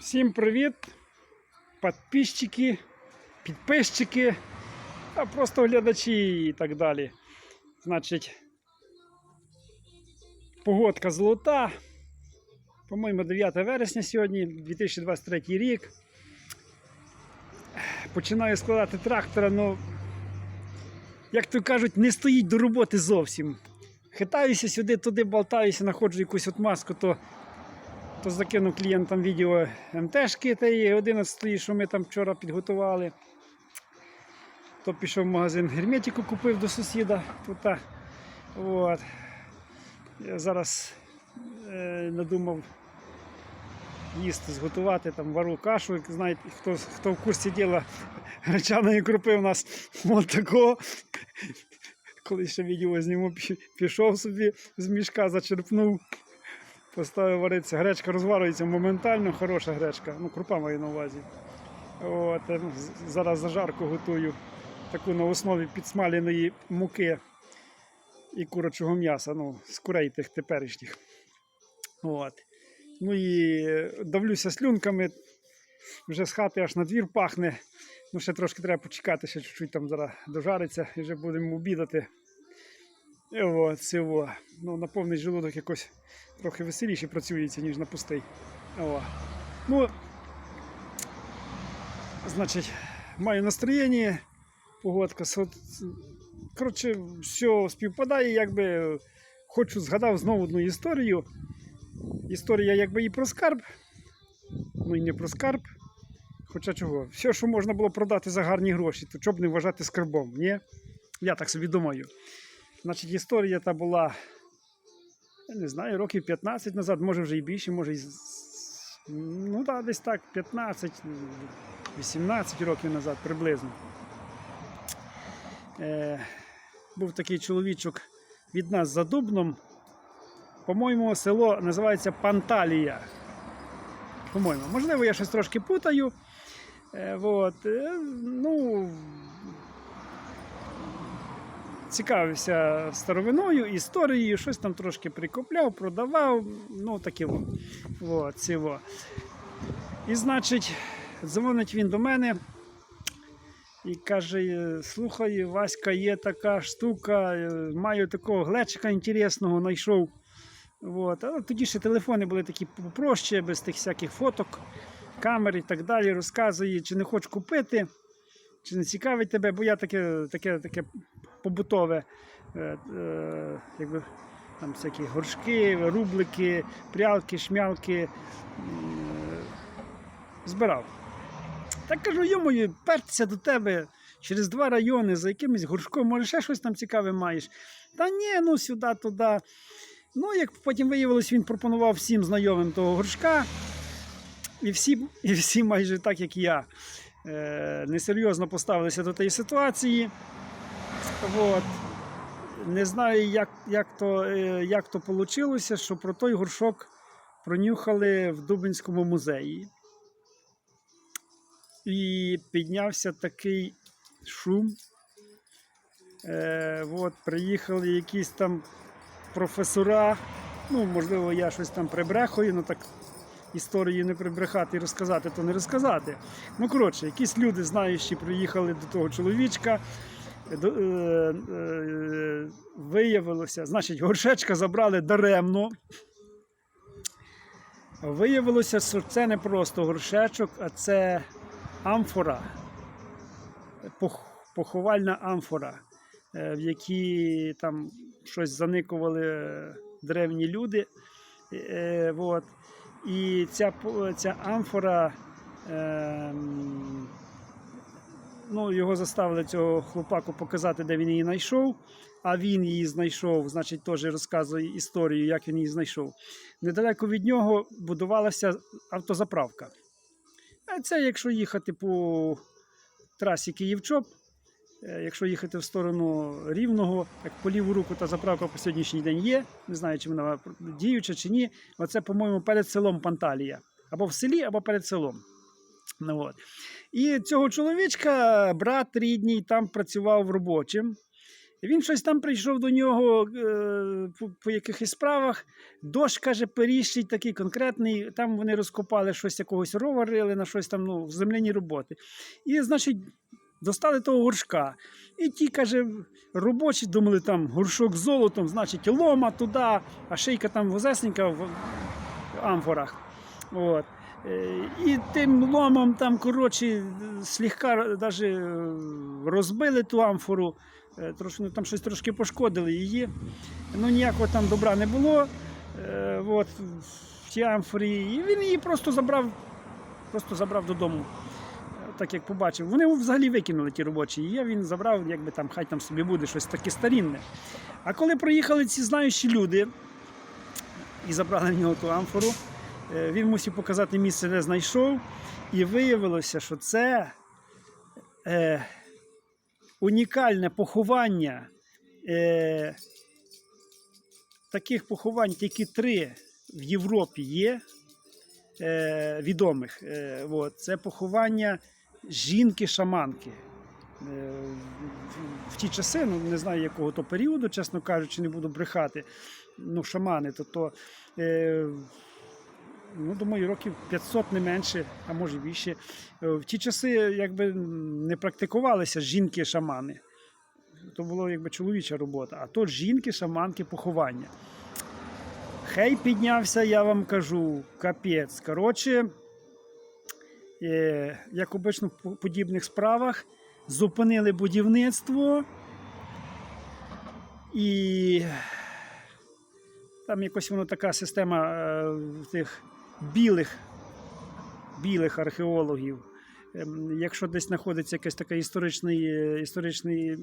Всім привіт, підписчики, підписчики, а просто глядачі і так далі. Значить, погодка золота. По-моєму, 9 вересня сьогодні, 2023 рік. Починаю складати трактора, ну, як то кажуть, не стоїть до роботи зовсім. Хитаюся сюди, туди болтаюся, знаходжу якусь от маску, то то закинув клієнтам відео МТшки тієї 11, що ми там вчора підготували. То пішов в магазин герметику, купив до сусіда. Тут, от. Я зараз е, надумав їсти, зготувати, там вару кашу. Знаєте, хто, хто в курсі діла гречаної крупи у нас от такого. Коли ще відео зніму, пішов собі з мішка, зачерпнув. Поставив варитися, гречка розварюється моментально, хороша гречка. Ну, крупа маю на увазі. От, е, зараз зажарку готую таку на основі підсмаленої муки і курячого м'яса, ну, з курей тих теперішніх. От. Ну і е, давлюся слюнками, вже з хати аж на двір пахне. Ну, ще трошки треба почекати, ще чуть-чуть там зараз дожариться і вже будемо обідати. От, цього. Ну, на повний желудок якось трохи веселіше працюється, ніж на пустий. О. Ну, значить, маю настроєння, погодка. Коротше, все співпадає, якби хочу згадав знову одну історію. Історія якби і про скарб, ну і не про скарб. Хоча чого, все, що можна було продати за гарні гроші, то чого б не вважати скарбом, ні? Я так собі думаю. Значить, історія та була, я не знаю, років 15 назад, може вже і більше, може і. Ну так, десь так, 15, 18 років назад приблизно. Е, був такий чоловічок від нас за Дубном. По-моєму, село називається Панталія. По-моєму, можливо, я щось трошки путаю. Е, вот. е, ну, цікавився старовиною, історією, щось там трошки прикупляв, продавав, ну таке. во. Цього. І значить, дзвонить він до мене і каже: слухай, Васька, є така штука, маю такого глечика інтересного, знайшов. Вот. Але тоді ще телефони були такі попроще, без тих всяких фоток, камер і так далі. Розказує, чи не хочеш купити, чи не цікавить тебе, бо я таке, таке, таке побутове, е, е, якби там всякі горшки, рублики, прялки, шмялки збирав. Так кажу, йому, пертися до тебе через два райони за якимось горшком, може ще щось там цікаве маєш. Та ні, ну сюди, туди. Ну, як потім виявилось, він пропонував всім знайомим того горшка. І всі, і всі майже так, як я, е, несерйозно поставилися до тієї ситуації. От. Не знаю, як, як то е, як то вийшло, що про той горшок пронюхали в Дубинському музеї. І піднявся такий шум. Е, от, приїхали якісь там професора. Ну, можливо, я щось там прибрехую, ну так історію не прибрехати і розказати, то не розказати. Ну, коротше, якісь люди, знаючи, приїхали до того чоловічка. Е, е, виявилося, значить, горшечка забрали даремно. Виявилося, що це не просто горшечок, а це амфора, поховальна амфора, е, в якій там щось заникували древні люди. І ця, ця амфора. Ну, його заставили цього хлопаку показати, де він її знайшов. А він її знайшов, значить, теж розказує історію, як він її знайшов. Недалеко від нього будувалася автозаправка. А це якщо їхати по трасі Київ-Чоп, е, якщо їхати в сторону Рівного, як по ліву руку та заправка по сьогоднішній день є. Не знаю, чи вона діюча чи ні. Оце, по-моєму, перед селом Панталія. Або в селі, або перед селом. Ну, от. І цього чоловічка, брат рідній, там працював в робочим. Він щось там прийшов до нього е, по, по якихось справах. Дощ, каже, періщий такий конкретний. Там вони розкопали щось якогось рова рили на щось там, ну, земляні роботи. І, значить, достали того горшка. І ті, каже, робочі думали, там горшок з золотом, значить, лома туди, а шийка там возесненька в амфорах. От. Е, І тим ломом там, коротше, слегка даже розбили ту амфору, е, трошки, ну, там щось трошки пошкодили її. Ну, ніякого там добра не було. Е, От, в тій амфорі. І він її просто забрав, просто забрав додому. Е, Так як побачив. Вони взагалі викинули ті робочі. І я він забрав, якби там, хай там собі буде щось таке старінне. А коли проїхали ці знаючі люди і забрали в нього ту амфору, е, він мусив показати місце, де знайшов. І виявилося, що це е, унікальне поховання. Е, таких поховань тільки три в Європі є е, відомих. Е, от. Це поховання жінки-шаманки. Е, в- в ті часи, ну не знаю якого то періоду, чесно кажучи, не буду брехати. Ну, шамани, то, то е, ну, думаю, років 500 не менше, а може більше. Е, В ті часи якби не практикувалися жінки-шамани. То було якби чоловіча робота, а то жінки, шаманки, поховання. Хей піднявся, я вам кажу, капець. Коротше, е, як обично в подібних справах, зупинили будівництво і там якось воно така система е, тих білих, білих археологів. Ем, Якщо десь знаходиться якийсь такий історичний, е, історичний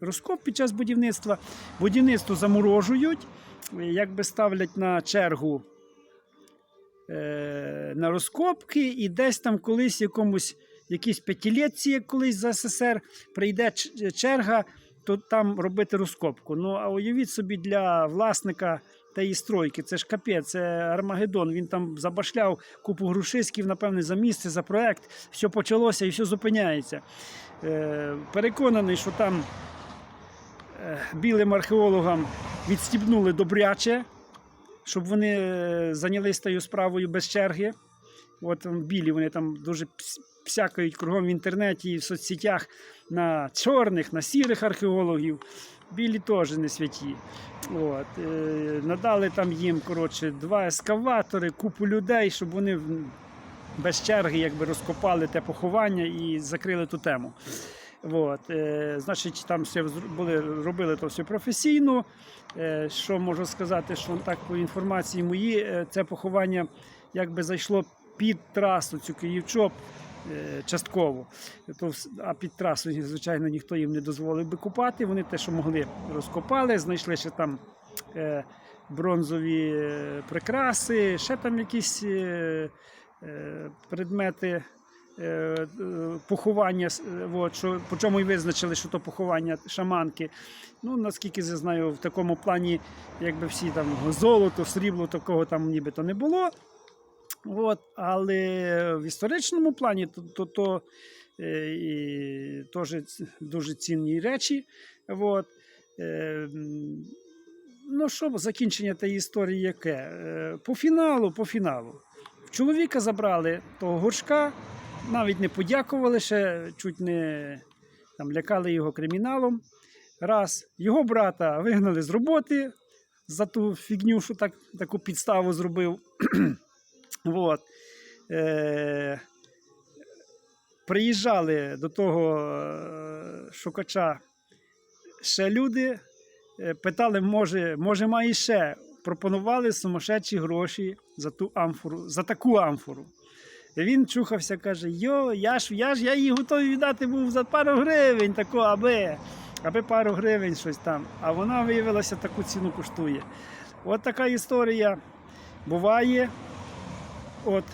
розкоп під час будівництва, будівництво заморожують, е, якби ставлять на чергу е, на розкопки, і десь там колись якомусь якійсь п'ятилетці, як колись за СССР, прийде черга, то там робити розкопку. Ну а уявіть собі для власника тієї стройки, це ж капець, це Армагеддон. Він там забашляв купу грошисків, напевне, за місце, за проект. Все почалося і все зупиняється. Е, переконаний, що там е, білим археологам відстібнули добряче, щоб вони е, зайнялися тою справою без черги. От білі вони там дуже псякають кругом в інтернеті і в соцсетях на чорних, на сірих археологів. Білі теж не святі. От, е, надали там їм коротше, два ескаватори, купу людей, щоб вони без черги якби, розкопали те поховання і закрили ту тему. От, е, значить, там все були, робили то все професійно. Е, що можу сказати, що так по інформації моїй, е, це поховання якби зайшло під трасу цю Київчоп частково. То, а під трасу, звичайно, ніхто їм не дозволив би купати. Вони те, що могли, розкопали, знайшли ще там е, бронзові е, прикраси, ще там якісь е, е, предмети. е, е, Поховання, е, от, що, по чому і визначили, що то поховання шаманки. Ну, наскільки я знаю, в такому плані, якби всі там золото, срібло, такого там нібито не було. От, але в історичному плані то, то, то е, і теж дуже цінні речі. От. Е, ну що, закінчення тієї історії яке? Е, по фіналу, по фіналу. Чоловіка забрали того горшка, навіть не подякували ще, чуть не там, лякали його криміналом. Раз. Його брата вигнали з роботи за ту фігню, що так, таку підставу зробив. Вот. Е, приїжджали до того е, шукача ще люди, е, питали, може, може, має ще. Пропонували сумасшедші гроші за ту амфору, за таку амфору. І він чухався, каже: Йо, я ж, я ж я її готовий віддати був за пару гривень, тако, аби, аби пару гривень щось там. А вона виявилася, таку ціну коштує. От така історія буває. От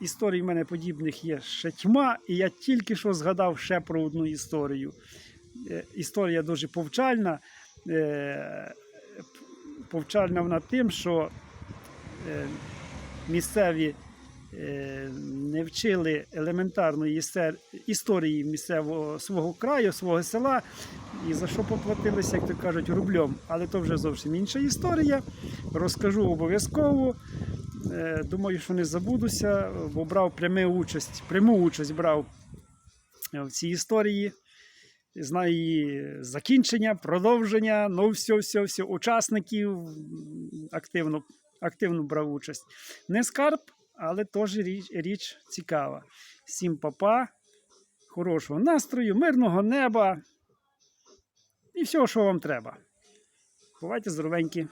історій в мене подібних є ще тьма, і я тільки що згадав ще про одну історію. Е, Історія дуже повчальна. Е, Повчальна вона тим, що е, місцеві не вчили елементарної історії місцевого свого краю, свого села, і за що поплатилися, як то кажуть, рублем. Але то вже зовсім інша історія. Розкажу обов'язково. Е, Думаю, що не забудуся, бо брав пряму участь, пряму участь брав в цій історії. Знаю її закінчення, продовження, ну все, все, все, учасників активно, активно брав участь. Не скарб, але теж річ, річ цікава. Всім папа, хорошого настрою, мирного неба і всього, що вам треба. Бувайте здоровенькі.